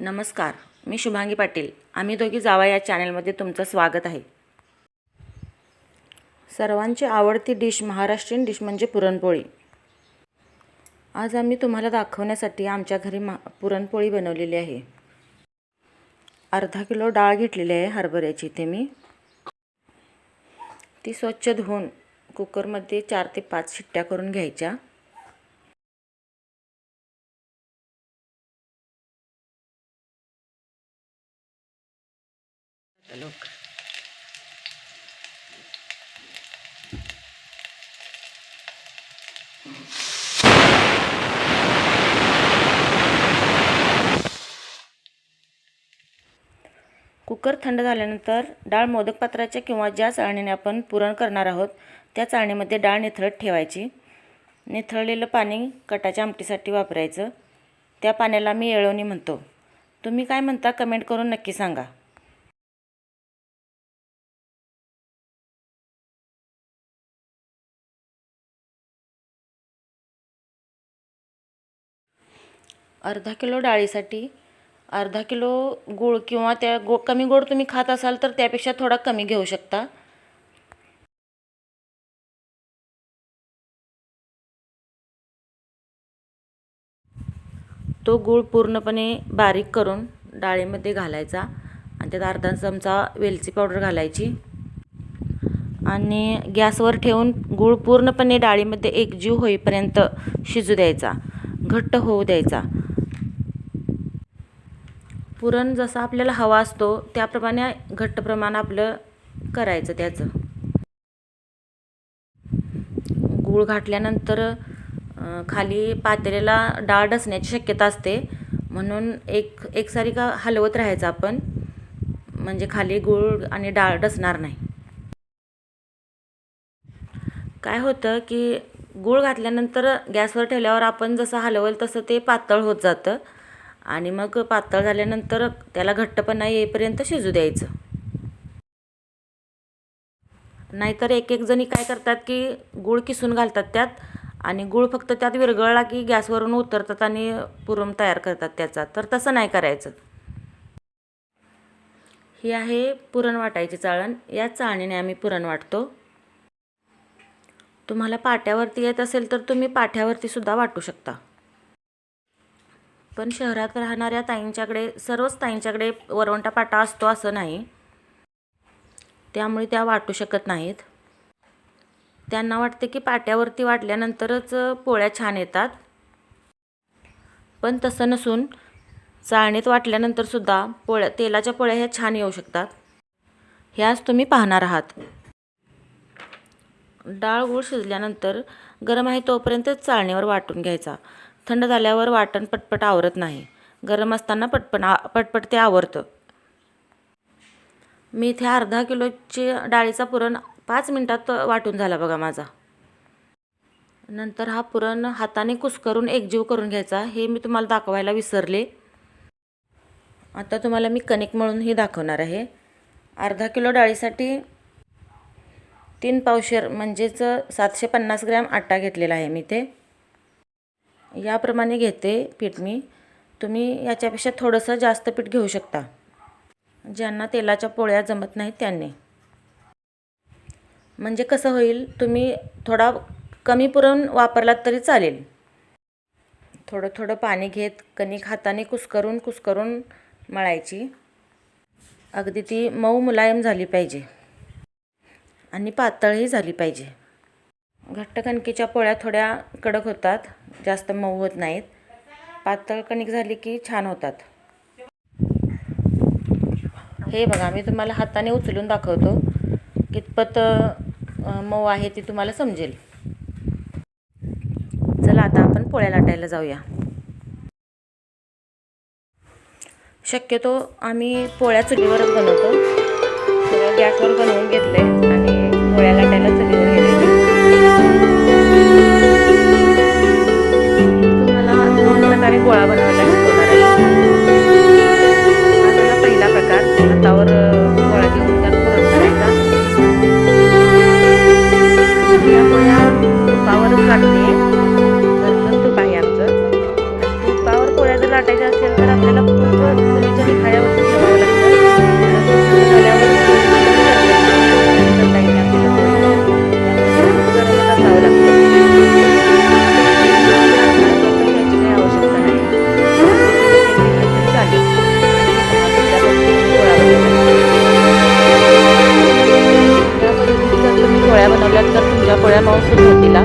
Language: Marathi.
नमस्कार मी शुभांगी पाटील. आम्ही दोघी जावा या चॅनलमध्ये तुमचं स्वागत आहे. सर्वांची आवडती डिश महाराष्ट्रीयन डिश म्हणजे पुरणपोळी. आज आम्ही तुम्हाला दाखवण्यासाठी आमच्या घरी मा पुरणपोळी बनवलेली आहे. अर्धा किलो डाळ घेतलेली आहे हरभऱ्याची इथे मी. ती स्वच्छ धुवून कुकरमध्ये चार ते पाच शिट्ट्या करून घ्यायच्या. Look. कुकर थंड झाल्यानंतर डाळ मोदक पात्राच्या किंवा ज्या चाळणीने आपण पुरण करणार आहोत त्या चाळणीमध्ये डाळ निथळत ठेवायची. निथळलेलं पाणी कटाच्या आमटीसाठी वापरायचं. त्या पाण्याला मी येळवणी म्हणतो. तुम्ही काय म्हणता कमेंट करून नक्की सांगा. अर्धा किलो डाळीसाठी अर्धा किलो गूळ किंवा त्या गो कमी गोड तुम्ही खात असाल तर त्यापेक्षा थोडा कमी घेऊ शकता. तो गूळ पूर्णपणे बारीक करून डाळीमध्ये घालायचा आणि त्यात अर्धा चमचा वेलची पावडर घालायची. आणि गॅसवर ठेवून गूळ पूर्णपणे डाळीमध्ये एकजीव होईपर्यंत शिजू द्यायचा. घट्ट होऊ द्यायचा. पुरण जसं आपल्याला हवा असतो त्याप्रमाणे घट्ट प्रमाण आपलं करायचं त्याचं. गूळ घातल्यानंतर खाली पातेल्याला डाळ डसण्याची शक्यता असते. म्हणून एक एकसारी का हलवत राहायचं आपण. म्हणजे खाली गूळ आणि डाळ डसणार नाही. काय होतं की गूळ घातल्यानंतर गॅसवर ठेवल्यावर आपण जसं हलवल तसं ते पातळ होत जातं. आणि मग पातळ झाल्यानंतर त्याला घट्टपणा येईपर्यंत शिजू द्यायचं. नाहीतर एक एक जणी काय करतात की गूळ किसून घालतात त्यात आणि गूळ फक्त त्यात विरघळला की गॅसवरून उतरतात आणि पुरम तयार करतात त्याचा. तर तसं नाही करायचं. ही आहे पुरण वाटायची चाळण. या चाळणीने आम्ही पुरण वाटतो. तुम्हाला पाट्यावरती येत असेल तर तुम्ही पाठ्यावरती सुद्धा वाटू शकता. पण शहरात राहणाऱ्या ताईंच्याकडे सर्वच ताईंच्याकडे वरवंटा पाटा असतो असं नाही. त्यामुळे त्या वाटू शकत नाहीत. त्यांना वाटते की पाट्यावरती वाटल्यानंतरच पोळ्या छान येतात. पण तसं नसून चाळणीत वाटल्यानंतरसुद्धा पोळ्या तेलाच्या पोळ्या ह्या छान येऊ शकतात. ह्याच तुम्ही पाहणार आहात. डाळ गूळ शिजल्यानंतर गरम आहे तोपर्यंतच चाळणीवर वाटून घ्यायचा. थंड झाल्यावर वाटण पटपट आवरत नाही. गरम असताना पटपट आ पटपट ते आवरतं. मी इथे अर्धा किलोची डाळीचा पुरण पाच मिनटात वाटून झाला बघा माझा. नंतर हा पुरण हाताने कुस्करून एकजीव करून घ्यायचा. हे मी तुम्हाला दाखवायला विसरले. आता तुम्हाला मी कणिक मळूनही दाखवणार आहे. अर्धा किलो डाळीसाठी तीन पावशेर म्हणजेच सातशे पन्नास ग्रॅम आटा घेतलेला आहे मी ते याप्रमाणे घेते पीठ मी. तुम्ही याच्यापेक्षा थोडंसं जास्त पीठ घेऊ शकता. ज्यांना तेलाच्या पोळ्या जमत नाहीत त्यांनी. म्हणजे कसं होईल तुम्ही थोडा कमी पुरण वापरलात तरी चालेल. थोडं थोडं पाणी घेत कणिक हाताने कुस्करून कुस्करून मळायची. अगदी ती मऊ मुलायम झाली पाहिजे. आणि पातळही झाली पाहिजे. घट्ट कणकेच्या पोळ्या थोड्या कडक होतात. जास्त मऊ होत नाहीत. पातळ कणिक झाली की छान होतात. हे बघा मी तुम्हाला हाताने उचलून दाखवतो. कितपत मऊ आहे ती तुम्हाला समजेल. चला आता आपण पोळ्या लाटायला जाऊया. शक्यतो आम्ही पोळ्या चुलीवरच बनवतो. गॅसवर बनवून घेतले आणि पोळ्या लाटायला चुलीवर 过来吧你 तर तुमच्या पोळ्या पाऊस होतील